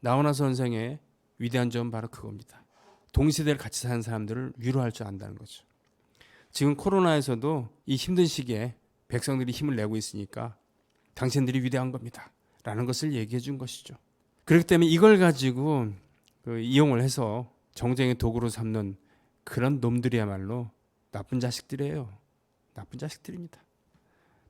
나훈아 선생의 위대한 점은 바로 그겁니다. 동시대를 같이 사는 사람들을 위로할 줄 안다는 거죠. 지금 코로나에서도 이 힘든 시기에 백성들이 힘을 내고 있으니까 당신들이 위대한 겁니다. 라는 것을 얘기해 준 것이죠. 그렇기 때문에 이걸 가지고 그 이용을 해서 정쟁의 도구로 삼는 그런 놈들이야말로 나쁜 자식들이에요. 나쁜 자식들입니다.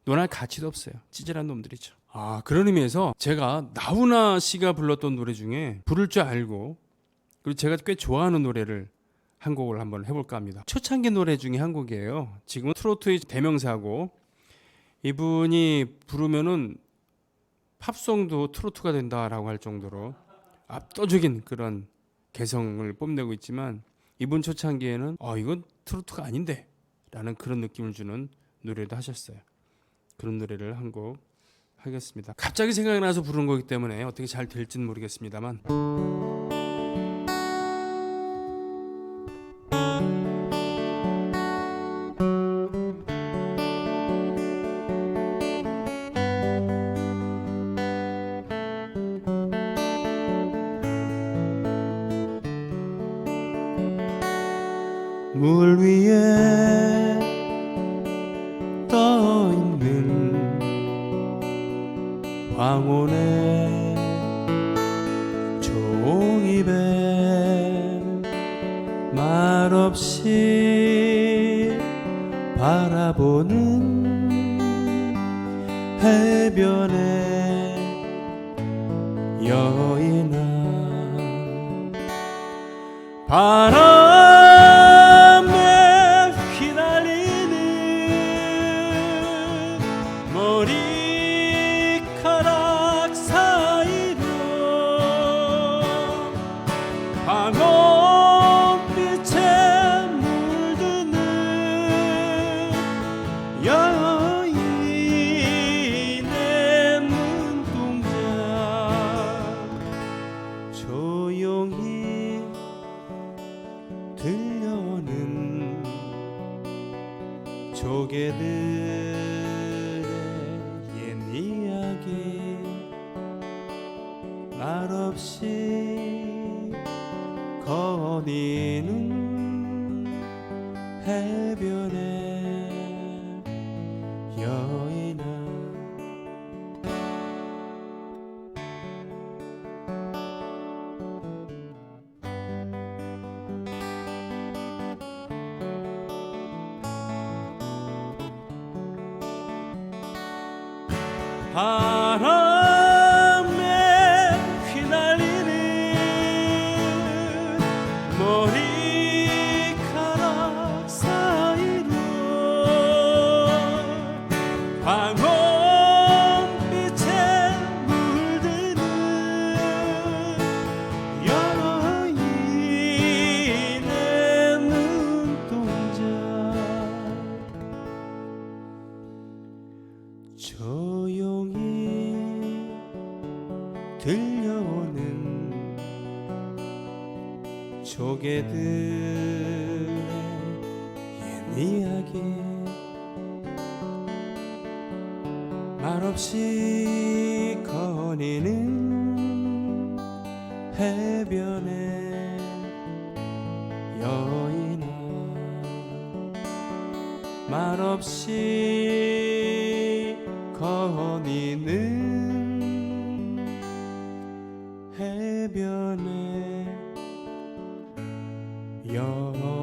논할 가치도 없어요. 찌질한 놈들이죠. 아, 그런 의미에서 제가 나훈아 씨가 불렀던 노래 중에 부를 줄 알고 그리고 제가 꽤 좋아하는 노래를 한 곡을 한번 해볼까 합니다. 초창기 노래 중에 한 곡이에요. 지금은 트로트의 대명사고 이분이 부르면은 팝송도 트로트가 된다라고 할 정도로 압도적인 그런 개성을 뽐내고 있지만 이분 초창기에는 어 이건 트로트가 아닌데라는 그런 느낌을 주는 노래도 하셨어요. 그런 노래를 한곡 하겠습니다. 갑자기 생각이 나서 부른 거기 때문에 어떻게 잘 될지는 모르겠습니다만 물 위에 황혼의 종이배 말없이 바라보는 해변의 여인아 휘날리는 머리 조용히 들려오는 조개들의 옛 이야기. 말없이 거니는 해 바람 들려오는 조개들의 옛 이야기. 말없이 거니는 해변의 여인아. 말없이 거니는 해변의 여인아